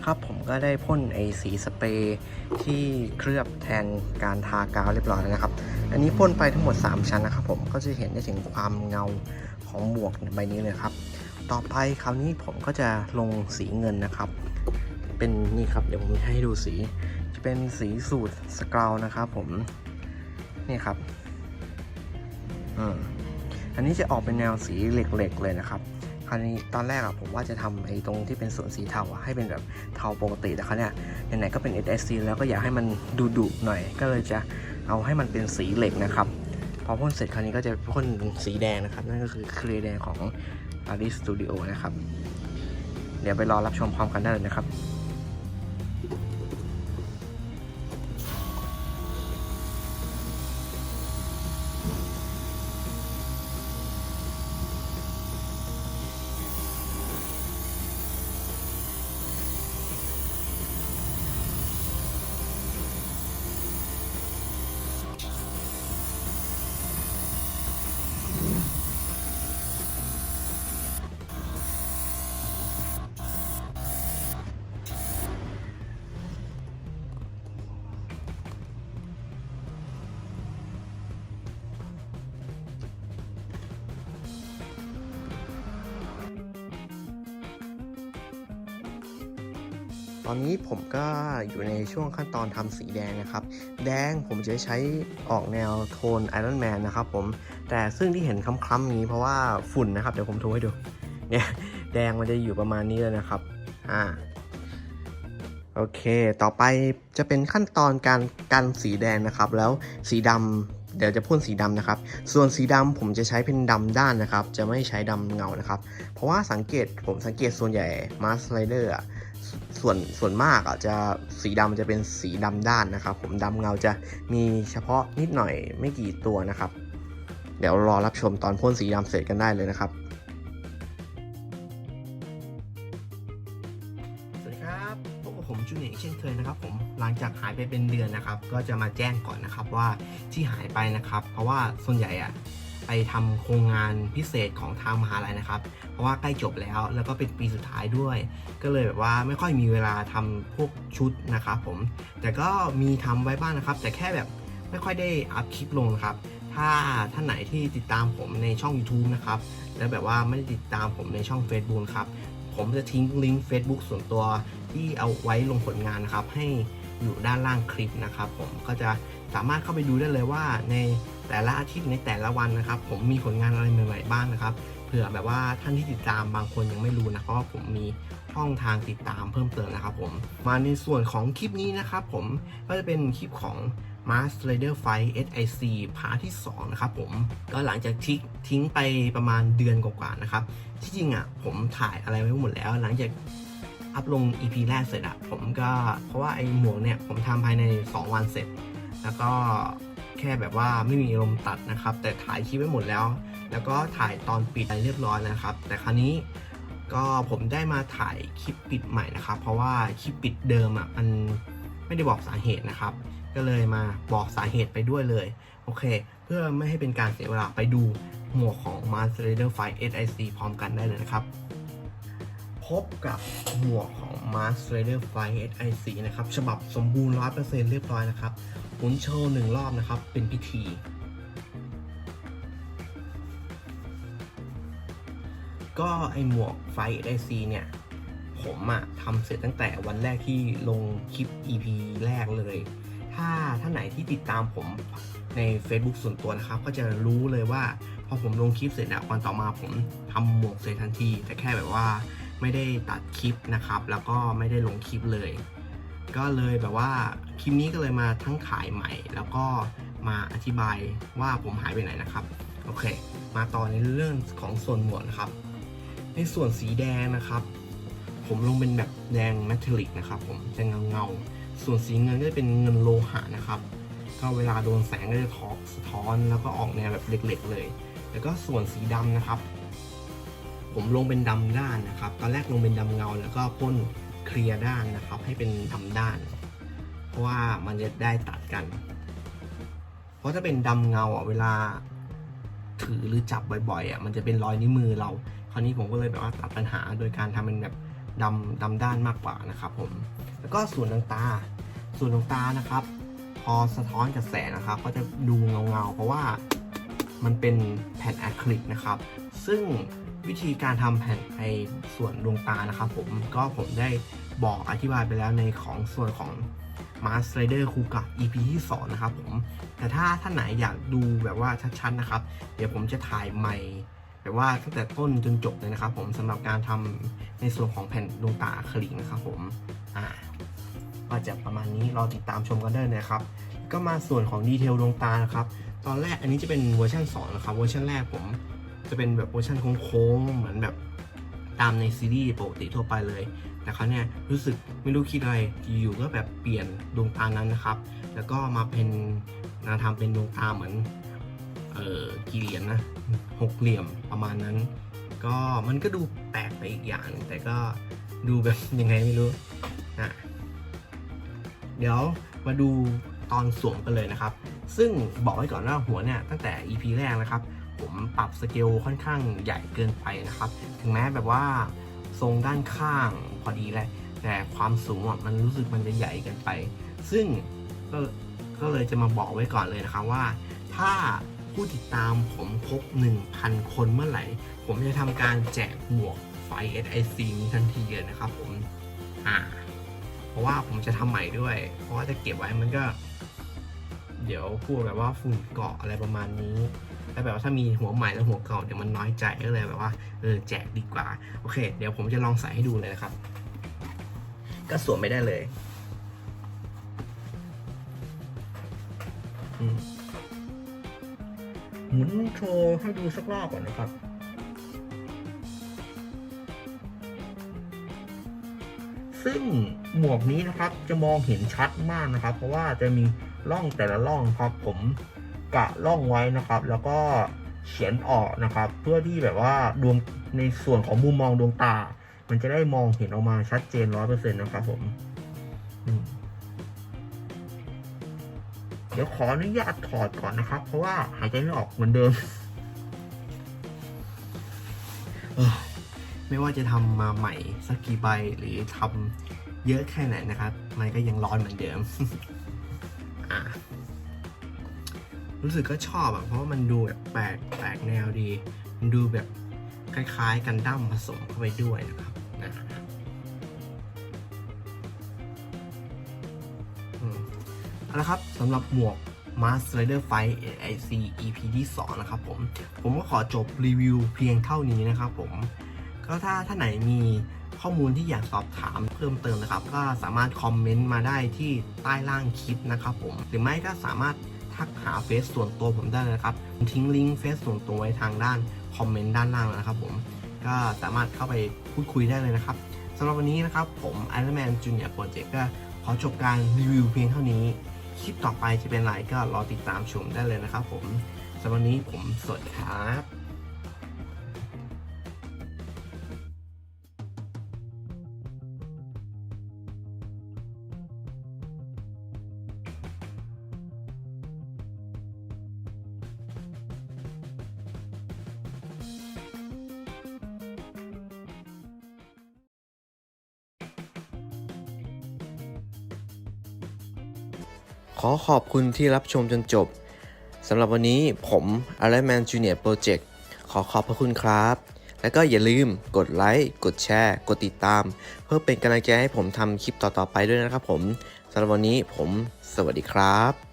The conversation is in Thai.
นะครับผมก็ได้พ่นไอสีสเปรย์ที่เคลือบแทนการทากาวเรียบร้อยแล้วนะครับ อันนี้พ่นไปทั้งหมด 3 ชั้นนะครับ ผมก็จะเห็นได้ถึงความเงาของหมวกใบนี้เลยครับ ต่อไปคราวนี้ผมก็จะลงสีเงินนะครับ เป็นนี่ครับเดี๋ยวผมจะให้ดูสีจะเป็นสีสูตรสกาวนะครับ ผมนี่ครับอันนี้จะออกเป็นแนวสีเหล็กๆเลยนะครับ คราวนี้ตอนแรกอะผมว่าจะทำไอ้ตรงที่เป็นส่วนสีเทาอะให้เป็นแบบเทาปกติแต่คราวเนี้ยไหนๆก็เป็น SSC แล้วก็อยากให้มันดุดุหน่อย ก็เลยจะเอาให้มันเป็นสีเหล็กนะครับ พอพ่นเสร็จคราวนี้ก็จะพ่นสีแดงนะครับ นั่นก็คือเคลียร์แดงของ Aris Studio นะครับ เดี๋ยวไปรอรับชมพร้อมกันได้เลยนะครับ ตอนนี้ผมก็อยู่ในช่วงขั้นตอนทำสีแดงนะครับ แดงผมจะใช้ออกแนวโทนไอรอนแมนนะครับผม แต่ซึ่งที่เห็นคล้ำๆนี้เพราะว่าฝุ่นนะครับ เดี๋ยวผมโทรให้ดู เนี่ย แดงมันจะอยู่ประมาณนี้เลยนะครับ อ่า โอเค ต่อไปจะเป็นขั้นตอนการกันสีแดงนะครับ แล้วสีดำเดี๋ยวจะพ่นสีดำนะครับ ส่วนสีดำผมจะใช้เป็นดำด้านนะครับ จะไม่ใช้ดำเงานะครับ เพราะว่าสังเกตผมสังเกตส่วนใหญ่มาสไลเดอร์ ส่วนส่วนมากอะจะสีดำจะเป็นสีดำด้านนะครับ ผมดำเงาจะมีเฉพาะนิดหน่อยไม่กี่ตัวนะครับ เดี๋ยวรอรับชมตอนพ่นสีดำเสร็จกันได้เลยนะครับสวัสดีครับพบกับผมจูเนียร์อีกเช่นเคยนะครับ ผมหลังจากหายไปเป็นเดือนนะครับ ก็จะมาแจ้งก่อนนะครับว่าที่หายไปนะครับ เพราะว่าส่วนใหญ่อะ ไปทำโครงงานพิเศษของทางมหาลัยนะครับ เพราะว่าใกล้จบแล้วแล้วก็เป็นปีสุดท้ายด้วย ก็เลยแบบว่าไม่ค่อยมีเวลาทำพวกชุดนะครับผม แต่ก็มีทำไว้บ้างนะครับ แต่แค่แบบไม่ค่อยได้อัพคลิปลงครับ ถ้าท่านไหนที่ติดตามผมในช่อง YouTube นะครับ แล้วแบบว่าไม่ได้ติดตามผมในช่อง Facebook ครับ ผมจะทิ้งลิงก์ Facebook ส่วนตัวที่เอาไว้ลงผลงานนะครับ ให้อยู่ด้านล่างคลิปนะครับ ผมก็จะสามารถเข้าไปดูได้เลยว่าใน แต่ละอาทิตย์ในแต่ละวันนะครับ ผมมีผลงานอะไรใหม่ๆบ้างนะครับเผื่อแบบว่าท่านที่ติดตามบางคนยังไม่รู้นะเพราะว่าผมมีช่องทางติดตามเพิ่มเติมนะครับผมมาในส่วนของคลิปนี้นะครับผมก็จะเป็นคลิปของ Mars Rider Fight SIC พาร์ทที่ 2 นะครับผมก็หลังจากทิ้งทิ้งไปประมาณเดือนกว่าๆนะครับ ที่จริงอะผมถ่ายอะไรไว้หมดแล้ว หลังจากอัพลง EP แรกเสร็จอะผมก็เพราะว่าไอ้หมวกเนี่ยผมทำภายใน 2 วันเสร็จ แล้วก็ แค่แบบว่าไม่มีลมตัดนะครับ แต่ถ่ายคลิปไว้หมดแล้ว แล้วก็ถ่ายตอนปิดไปเรียบร้อยนะครับ แต่คราวนี้ก็ผมได้มาถ่ายคลิปปิดใหม่นะครับ เพราะว่าคลิปปิดเดิมอะมันไม่ได้บอกสาเหตุนะครับ ก็เลยมาบอกสาเหตุไปด้วยเลย โอเค เพื่อไม่ให้เป็นการเสียเวลาไปดูหมวกของ Mars Raider Fight SIC พร้อมกันได้เลยนะครับ พบกับหมวกของ Mars Raider Fight SIC นะครับ ฉบับสมบูรณ์ 100%เรียบร้อยนะครับ หมุนโชว์หนึ่งรอบนะครับ เป็นพิธี ก็ไอหมวกไฟ SIC เนี่ย ผมอะทำเสร็จตั้งแต่วันแรกที่ลงคลิป EP แรกเลย ถ้าท่านไหนที่ติดตามผมใน Facebook ส่วนตัวนะครับ ก็จะรู้เลยว่า พอผมลงคลิปเสร็จอะวันต่อมาผมทำหมวกเสร็จทันที แต่แค่แบบว่าไม่ได้ตัดคลิปนะครับ แล้วก็ไม่ได้ลงคลิปเลย ก็เลยแบบว่าคลิปนี้ก็เลยมาทั้งขายใหม่ แล้วก็มาอธิบายว่าผมหายไปไหนนะครับ โอเค มาต่อในเรื่องของส่วนหมวกนะครับ ในส่วนสีแดงนะครับ ผมลงเป็นแบบแดงแมทัลลิกนะครับ ผมจะเงาเงาส่วนสีเงินก็จะเป็นเงินโลหะนะครับ ก็เวลาโดนแสงก็จะทอสะท้อนแล้วก็ออกแนวแบบเหล็กๆเลย แล้วก็ส่วนสีดำนะครับ ผมลงเป็นดำด้านนะครับ ตอนแรกลงเป็นดำเงา แล้วก็พ่น เคลียร์ด้านนะครับ ให้เป็นดำด้าน เพราะว่ามันจะได้ตัดกัน เพราะถ้าเป็นดำเงาอะเวลาถือหรือจับบ่อยๆอะมันจะเป็นรอยนิ้วมือเรา คราวนี้ผมก็เลยแบบว่าตัดปัญหาโดยการทำเป็นแบบดำดำด้านมากกว่านะครับผม แล้วก็ส่วนดวงตา ส่วนดวงตานะครับ พอสะท้อนกับแสงนะครับ ก็จะดูเงาเงาๆเพราะว่ามันเป็นแผ่นอะคริลิกนะครับ ซึ่งวิธีการทำแผ่นไอส่วนดวงตานะครับผมก็ผมได้ บอกอธิบายไปแล้วในของส่วนของ Mars Rider คูกับ EP ที่2นะครับผม แต่ถ้าท่านไหนอยากดูแบบว่าชัดๆนะครับ เดี๋ยวผมจะถ่ายใหม่แบบว่าตั้งแต่ต้นจนจบเลยนะครับผมสำหรับการทำในส่วนของแผ่นดวงตาอะคริลิกนะครับผมอ่าก็จะประมาณนี้รอติดตามชมกันได้นะครับ ก็มาส่วนของดีเทลดวงตานะครับ ตอนแรกอันนี้จะเป็นเวอร์ชัน2นะครับเวอร์ชันแรกผมจะเป็นแบบเวอร์ชันโค้งๆเหมือนแบบตามในซีรีส์ปกติทั่วไปเลย แต่ครั้งเนี้ยรู้สึกไม่รู้คิดอะไรอยู่ๆก็แบบเปลี่ยนดวงตานั้นนะครับ แล้วก็มาเป็นนาทำเป็นดวงตาเหมือนเอ่อกี่เหรียญนะหกเหลี่ยมประมาณนั้น ก็มันก็ดูแปลกไปอีกอย่างหนึ่งแต่ก็ดูแบบยังไงไม่รู้อะเดี๋ยวมาดูตอนสวมกันเลยนะครับ ซึ่งบอกไว้ก่อนว่าหัวเนี่ยตั้งแต่ EP แรกนะครับ ผมปรับสเกลค่อนข้างใหญ่เกินไปนะครับ ถึงแม้แบบว่า ทรงด้านข้างพอดีแหละ แต่ความสูงมันรู้สึกมันจะใหญ่เกินไป ซึ่งก็ก็เลยจะมาบอกไว้ก่อนเลยนะครับว่า ถ้าผู้ติดตามผมครบ1,000 คนเมื่อไหร่ ผมจะทำการแจกหมวกไฟ SIC นี้ทันทีเลยนะครับผมอ่าเพราะว่าผมจะทำใหม่ด้วย เพราะว่าจะเก็บไว้มันก็ เดี๋ยวพูดแบบว่าฝุ่นเกาะอะไรประมาณนี้ แล้วแบบว่าถ้ามีหัวใหม่แล้วหัวเก่าเดี๋ยวมันน้อยใจก็เลยแบบว่าเออแจกดีกว่าโอเค เดี๋ยวผมจะลองใส่ให้ดูเลยนะครับ ก็สวมไม่ได้เลยหมุนโชว์ให้ดูสักรอบก่อนนะครับซึ่งหมวกนี้นะครับจะมองเห็นชัดมากนะครับ เพราะว่าจะมีร่องแต่ละร่องครับผม กะร่องไว้นะครับ แล้วก็เขียนออกนะครับ เพื่อที่แบบว่าดวงในส่วนของมุมมองดวงตา มันจะได้มองเห็นออกมาชัดเจนร้อยเปอร์เซ็นต์นะครับผมเดี๋ยวขออนุญาตถอดก่อนนะครับ เพราะว่าหายใจไม่ออกเหมือนเดิม ไม่ว่าจะทำมาใหม่สักกี่ใบหรือทำเยอะแค่ไหนนะครับ มันก็ยังร้อนเหมือนเดิม รู้สึกก็ชอบอะเพราะว่ามันดูแบบแปลกแปลกแนวดี มันดูแบบคล้ายๆกันดั้มผสมเข้าไปด้วยนะครับนะเอาละครับสำหรับหมวก Mars Rider Fight AIC EP ที่ 2 นะครับผม ผมก็ขอจบรีวิวเพียงเท่านี้นะครับผม ก็ถ้าท่านไหนมีข้อมูลที่อยากสอบถามเพิ่มเติมนะครับ ก็สามารถคอมเมนต์มาได้ที่ใต้ล่างคลิปนะครับผม หรือไม่ก็สามารถ ทักหาเฟซส่วนตัวผมได้เลยนะครับผมทิ้งลิงก์เฟซส่วนตัวไว้ทางด้านคอมเมนต์ด้านล่างนะครับผมก็สามารถเข้าไปพูดคุยได้เลยนะครับสำหรับวันนี้นะครับผม Iron Man Junior Project ก็ขอจบการรีวิวเพียงเท่านี้ คลิปต่อไปจะเป็นอะไรก็รอติดตามชมได้เลยนะครับผมสำหรับวันนี้ผมสวัสดีครับ ขอขอบคุณที่รับชมจนจบสำหรับวันนี้ผม Iron Man Junior Project ขอขอบพระคุณครับ และก็อย่าลืมกดไลค์ กดแชร์ กดติดตาม เพื่อเป็นกำลังใจให้ผมทำคลิปต่อๆไปด้วยนะครับผมสำหรับวันนี้ผมสวัสดีครับ